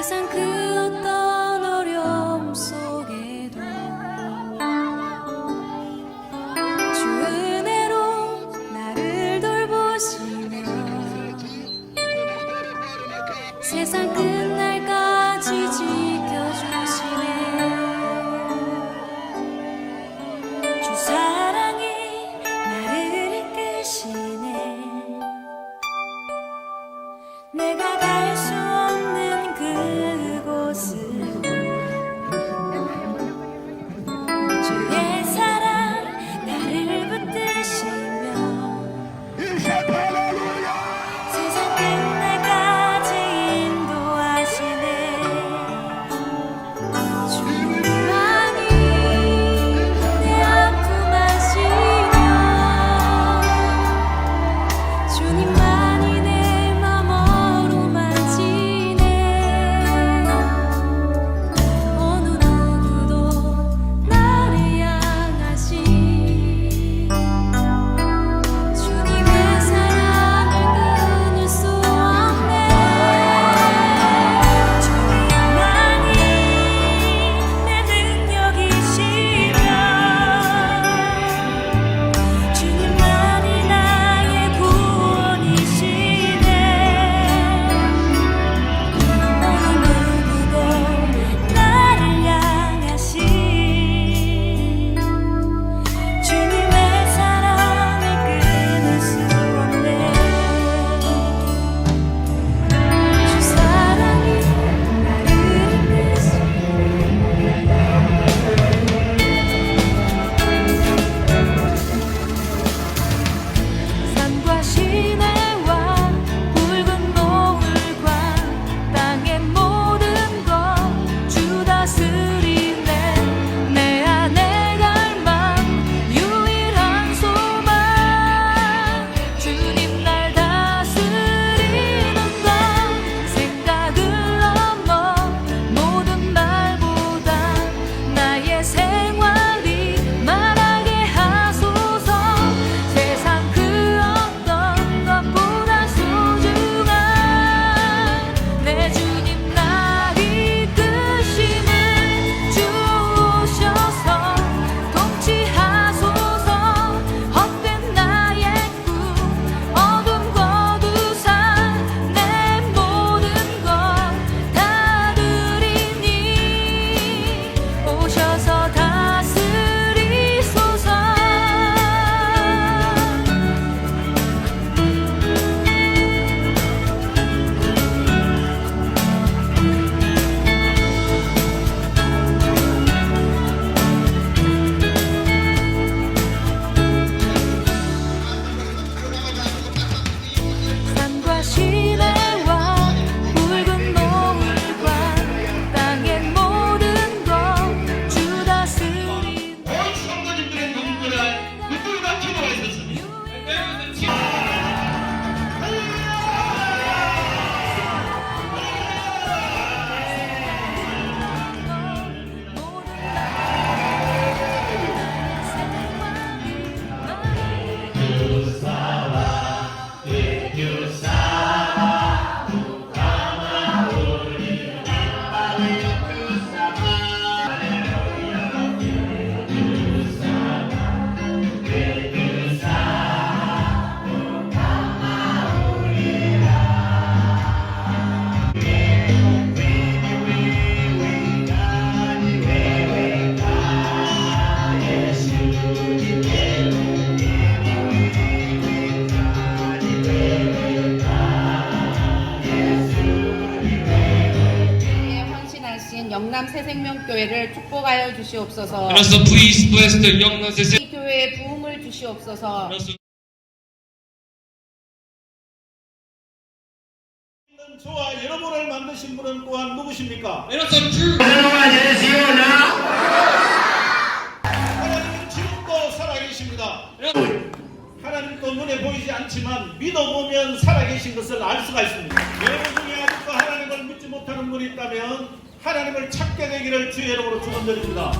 세상 그 어떤 어려움 속에도 주 은혜로 나를 돌보시며 세상 끝날까지 지켜주시네. 주 사랑이 나를 이끄시네. 내가 영남 새생명교회를 축복하여 주시옵소서. 그래서 please bless the young nuns. 이 교회에 부흥을 주시옵소서. 저와 여러분을 만드신 분은 또한 누구십니까? 그래서 주 하나님은 지금도 살아계십니다. 하나님 또 눈에 보이지 않지만 믿어보면 살아계신 것을 알 수가 있습니다. 여러분 중에 아직도 하나님을 믿지 못하는 분이 있다면 하나님을 찾게 되기를 주의 이름으로 축원드립니다.